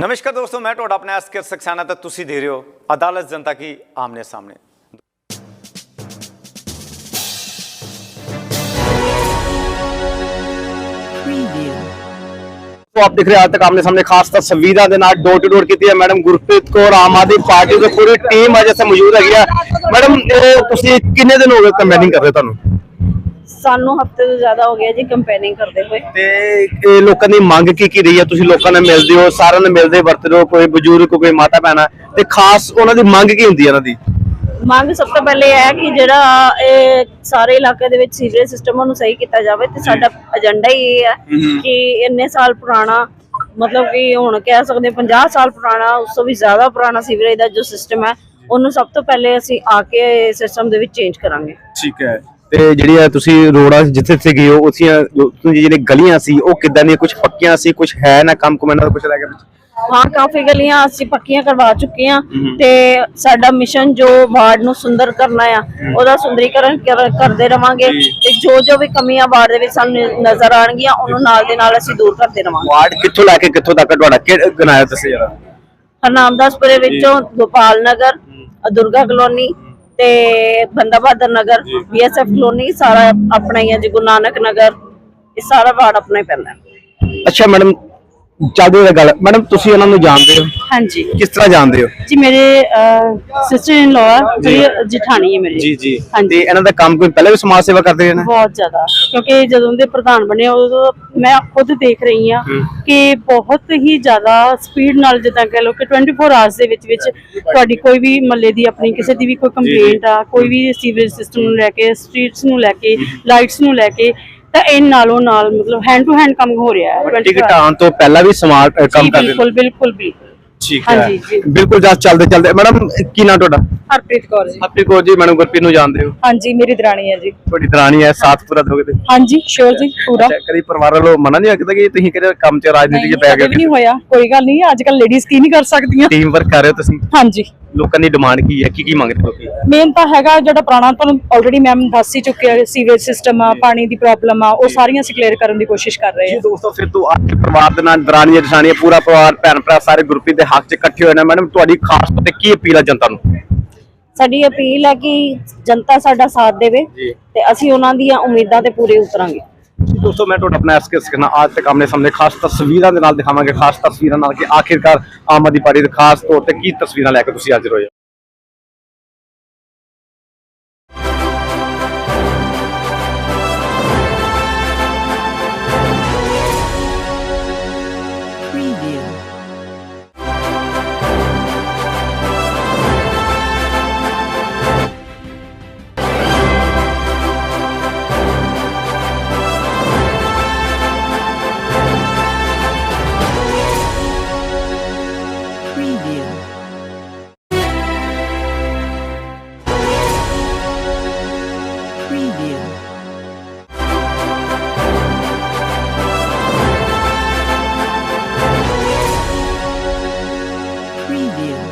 ਨਮਸਕਾਰ ਦੋਸਤੋ ਮੈਂ ਤੁਹਾਡਾ ਆਪਣਾ ਅਸਕਰ ਸਖਸਾਨਾ ਤੇ ਤੁਸੀਂ ਦੇ ਰਹੇ ਹੋ ਅਦਾਲਤ ਜਨਤਾ ਕੀ ਆਮਨੇ ਸਾਹਮਣੇ तो आप देख रहे हैं आज तक आमने सामने खास तौर संविधा के नाल डोर टू डोर की है मैडम गुरप्रीत कौर आम आदमी पार्टी की पूरी टीम अज इतने मौजूद हैगी है मैडम ਤੁਸੀਂ ਕਿੰਨੇ ਦਿਨ ਹੋ ਗਏ ਕੰਬਾਈਨਿੰਗ ਕਰ ਰਹੇ ਤੁਹਾਨੂੰ ਸਾਨੂੰ ਹਫ਼ਤੇ ਤੋਂ ਜ਼ਿਆਦਾ ਹੋ ਗਿਆ ਜੀ ਕੰਪੇਨਿੰਗ ਕਰਦੇ ਹੋਏ। ਤੇ ਇਹ ਲੋਕਾਂ ਦੀ ਮੰਗ ਕੀ ਕੀ ਰਹੀ ਹੈ? ਤੁਸੀਂ ਲੋਕਾਂ ਨਾਲ ਮਿਲਦੇ ਹੋ ਸਾਰਿਆਂ ਨਾਲ ਮਿਲਦੇ ਵਰਤਦੇ ਹੋ ਕੋਈ ਬਜ਼ੁਰਗ ਕੋਈ ਮਾਤਾ ਭੈਣਾ ਤੇ ਖਾਸ ਉਹਨਾਂ ਦੀ ਮੰਗ ਕੀ ਹੁੰਦੀ ਹੈ ਇਹਨਾਂ ਦੀ? ਮੰਗ ਸਭ ਤੋਂ ਪਹਿਲੇ ਇਹ ਹੈ ਕਿ ਜਿਹੜਾ ਇਹ ਸਾਰੇ ਇਲਾਕੇ ਦੇ ਵਿੱਚ ਸੀਵਰੇਜ ਸਿਸਟਮ ਨੂੰ ਸਹੀ ਕੀਤਾ ਜਾਵੇ ਤੇ ਸਾਡਾ ਏਜੰਡਾ ਹੀ ਇਹ ਹੈ ਕਿ ਇੰਨੇ ਸਾਲ ਪੁਰਾਣਾ ਮਤਲਬ ਕਿ ਹੁਣ ਕਹਿ ਸਕਦੇ 50 ਸਾਲ ਪੁਰਾਣਾ ਉਸ ਤੋਂ ਵੀ ਜ਼ਿਆਦਾ ਪੁਰਾਣਾ ਸੀਵਰੇਜ ਦਾ ਜੋ ਸਿਸਟਮ ਹੈ ਉਹਨੂੰ ਸਭ ਤੋਂ ਪਹਿਲੇ ਅਸੀਂ ਆ ਕੇ ਸਿਸਟਮ ਦੇ ਵਿੱਚ ਚੇਂਜ ਕਰਾਂਗੇ। ਠੀਕ ਹੈ। ਤੇ ਜਿਹੜੀਆਂ ਤੁਸੀਂ ਰੋਡਾਂ ਜਿੱਥੇ ਜਿੱਥੇ ਗਏ ਹੋ ਉਥੀਆਂ ਜਿਹੜੀਆਂ ਗਲੀਆਂ ਸੀ ਉਹ ਕਿੱਦਾਂ ਦੀਆਂ? ਕੁਝ ਪੱਕੀਆਂ ਸੀ ਕੁਝ ਹੈ ਨਾ ਕੰਮ ਕੁਮੈਂਟ ਦਾ ਕੁਝ ਗਿਆ ਵਿੱਚ? ਹਾਂ ਕਾਫੀ ਗਲੀਆਂ ਅਸੀਂ ਪੱਕੀਆਂ ਕਰਵਾ ਚੁੱਕੇ ਹਾਂ। ਤੇ ਸਾਡਾ ਮਿਸ਼ਨ ਜੋ ਵਾਰਡ ਨੂੰ ਸੁੰਦਰ ਕਰਨਾ ਆ ਉਹਦਾ ਸੁੰਦਰੀਕਰਨ ਕਰ- ਕਰਦੇ ਰਵਾਂਗੇ। ਤੇ ਜੋ ਜੋ ਵੀ ਕਮੀਆਂ ਵਾਰਡ ਦੇ ਵਿੱਚ ਸਾਨੂੰ ਨਜ਼ਰ ਆਣਗੀਆਂ ਉਹਨੂੰ ਨਾਲ ਦੇ ਨਾਲ ਅਸੀਂ ਦੂਰ ਕਰਦੇ ਰਵਾਂਗੇ। ਵਾਰਡ ਕਿੱਥੋਂ ਲੈ ਕੇ ਕਿੱਥੋਂ ਤੱਕ ਤੁਹਾਡਾ ਕਿਹੜਾ ਗਨਾਇਆ ਤੁਸੀਂ ਜਰਾ ਹਰਨਾਮਦਾਸਪੁਰੇ ਵਿੱਚੋਂ ਗੋਪਾਲ ਨਗਰ ਦੁਰਗਾ ਕਲੋਨੀ ਤੇ ਬੰਦਾ ਬਹਾਦਰ ਨਗਰ ਬੀਐਸਐਫ ਕਲੋਨੀ ਸਾਰਾ ਆਪਣਾ ਹੀ ਹੈ ਜੀ ਗੁਰੂ ਨਾਨਕ ਨਗਰ ਇਹ ਸਾਰਾ ਵਾਰਡ ਆਪਣਾ ਹੀ ਪੈਂਦਾ। ਹੈ ਅੱਛਾ ਮੈਡਮ ਚੱਲਦੇ ਹੋਏ ਗੱਲ। ਮੈਡਮ ਤੁਸੀਂ ਇਹਨਾਂ ਨੂੰ ਜਾਣਦੇ ਹੋ? ਹਾਂਜੀ। ਕਿਸ ਤਰ੍ਹਾਂ ਜਾਣਦੇ ਹੋ? ਜੀ ਮੇਰੇ ਸਿਸਟਰ ਇਨ ਲਾਅ ਜਿਹੜੀ ਜਠਾਣੀ ਹੈ ਮੇਰੀ। ਜੀ ਤੇ ਹਾਂਜੀ। ਇਹਨਾਂ ਦਾ ਕੰਮ ਕੋਈ ਪਹਿਲਾਂ ਵੀ ਸਮਾਜ ਸੇਵਾ ਕਰਦੇ ਰਹੇ ਨੇ? ਬਹੁਤ ਜ਼ਿਆਦਾ। ਕਿਉਂਕਿ ਜਦੋਂ ਦੇ ਪ੍ਰਧਾਨ ਬਣੇ ਉਦੋਂ ਮੈਂ ਖੁਦ ਦੇਖ ਰਹੀ ਹਾਂ ਕਿ ਬਹੁਤ ਹੀ ਜ਼ਿਆਦਾ ਸਪੀਡ ਨਾਲ ਜਿੱਦਾਂ ਕਹ ਲਓ ਕਿ 24 ਆਵਰਸ ਦੇ ਵਿੱਚ ਵਿੱਚ ਤੁਹਾਡੀ ਕੋਈ ਵੀ ਮੱਲੇ ਦੀ ਆਪਣੀ ਕਿਸੇ ਦੀ ਵੀ ਕੋਈ ਕੰਪਲੇਂਟ ਆ ਕੋਈ ਵੀ ਸੀਵਰੇਜ ਸਿਸਟਮ ਨੂੰ ਲੈ ਕੇ ਸਟਰੀਟਸ ਨੂੰ ਲੈ ਕੇ ਲਾਈਟਸ ਨੂੰ ਲੈ ਕੇ ਤਾਂ ਇਹ ਨਾਲੋਂ ਨਾਲ ਮਤਲਬ ਹੈਂਡ ਟੂ ਹੈਂਡ ਕੰਮ ਹੋ ਰਿਹਾ ਹੈ 24 ਟਿਕਟ ਆਉਣ ਤੋਂ ਪਹਿਲਾਂ ਵੀ ਸਮਾਜ ਅ, ਕੰਮ ਕਰਦੇ ਨੇ। ਬਿਲਕੁਲ ਬਿਲਕੁਲ ਬਿਲਕੁਲ ਠੀਕ ਹਾਂਜੀ, ਜੀ। ਬਿਲਕੁਲ ਜਸ ਚੱਲਦੇ ਚੱਲਦੇ। ਮੈਡਮ ਕੀ ਨਾਂ ਤੁਹਾਡਾ? ਹਰਪ੍ਰੀਤ ਕੌਰ ਜੀ। ਹੱਪੀ ਕੌਰ ਜੀ ਮੈਡਮ ਗੁਰਪ੍ਰੀਤ ਨੂੰ ਜਾਣਦੇ ਹੋ? ਹਾਂਜੀ ਮੇਰੀ ਦਰਾਣੀ ਹੈ ਜੀ। ਤੁਹਾਡੀ ਦਰਾਣੀ ਹੈ ਸਾਥ ਪੂਰਾ ਦੋਗੇ ਤੇ? ਹਾਂਜੀ ਸ਼ੋਰ ਜੀ ਪੂਰਾ। ਅੱਛਾ ਕਦੀ ਪਰਿਵਾਰ ਵੱਲੋਂ ਮਨਾ ਨਹੀਂ ਕੀਤਾ ਕਿ ਤੁਸੀਂ ਕਿਹੜੇ ਕੰਮ 'ਚ ਰਾਜਨੀਤੀ 'ਚ ਪੈ ਕਦੇ ਵੀ ਨਹੀਂ ਗਏ ਹੋਇਆ। ਕੋਈ ਗੱਲ ਨਹੀਂ ਅੱਜ ਕੱਲ ਲੇਡੀਜ਼ ਕੀ ਨਹੀਂ ਕਰ ਸਕਦੀਆਂ? ਟੀਮ ਵਰਕ ਕਰ ਰਹੇ ਹੋ ਤੁਸੀਂ? ਹਾਂਜੀ। ਲੋਕਾਂ ਦੀ ਡਿਮਾਂਡ ਕੀ ਹੈ? ਕੀ ਕੀ ਮੰਗਦੇ ਲੋਕੀ ਮੇਨ ਤਾਂ ਹੈਗਾ ਜਿਹੜਾ ਪੁਰਾਣਾ ਤੁਹਾਨੂੰ ਆਲਰੇਡੀ ਮੈਮ ਦੱਸ ਹੀ ਚੁੱਕੇ ਆ ਸੀਵੇਜ ਸਿਸਟਮ ਆ ਪਾਣੀ ਦੀ ਪ੍ਰੋਬਲਮ ਆ ਉਹ ਸਾਰੀਆਂ ਅਸੀਂ ਕਲੀਅਰ ਕਰਨ ਦੀ ਕੋਸ਼ਿਸ਼ ਕਰ ਰਹੇ ਜੀ ਹਾਂ। ਦੋਸਤੋ ਫਿਰ ਤੋਂ ਅੱਜ ਪਰਿਵਾਰ ਦੇ ਨਾਲ ਦਰਾਨੀਆਂ ਜਠਾਣੀਆਂ ਪੂਰਾ ਪਰਿਵਾਰ ਭੈਣ ਭਰਾ ਸਾਰੇ ਗੁਰਪ੍ਰੀਤ ਦੇ ਹੱਕ 'ਚ ਇਕੱਠੇ ਹੋਏ ਨੇ। ਮੈਡਮ ਤੁਹਾਡੀ ਖਾਸ ਤੌਰ ਤੇ ਕੀ ਅਪੀਲ ਹੈ ਜਨਤਾ ਨੂੰ? ਸਾਡੀ ਅਪੀਲ ਹੈ ਕਿ ਜਨਤਾ ਸਾਡਾ ਸਾਥ ਦੇਵੇ। ਤੇ ਅਸੀਂ ਉਹਨਾਂ ਦੀਆਂ ਉਮੀਦਾਂ ਤੇ ਪੂਰੇ ਉਤਰਾਂਗੇ। ਦੋਸਤੋ, ਮੈਂ ਤੁਹਾਡਾ ਆਪਣਾ ਐਸਕੇ ਸਿਖਣਾ ਅੱਜ ਤੱਕ ਆਮਨੇ ਸਾਹਮਣੇ ਖਾਸ ਤਸਵੀਰਾਂ ਦੇ ਨਾਲ ਦਿਖਾਵਾਂਗੇ, ਖਾਸ ਤਸਵੀਰਾਂ ਨਾਲ ਕਿ ਆਖਿਰਕਾਰ ਆਮ ਆਦਮੀ ਪਾਰਟੀ ਦੇ ਖਾਸ ਤੌਰ ਤੇ ਕੀ ਤਸਵੀਰਾਂ ਲੈ ਕੇ ਤੁਸੀਂ ਅੱਜ ਰੋਏ ਹੋ। Radio.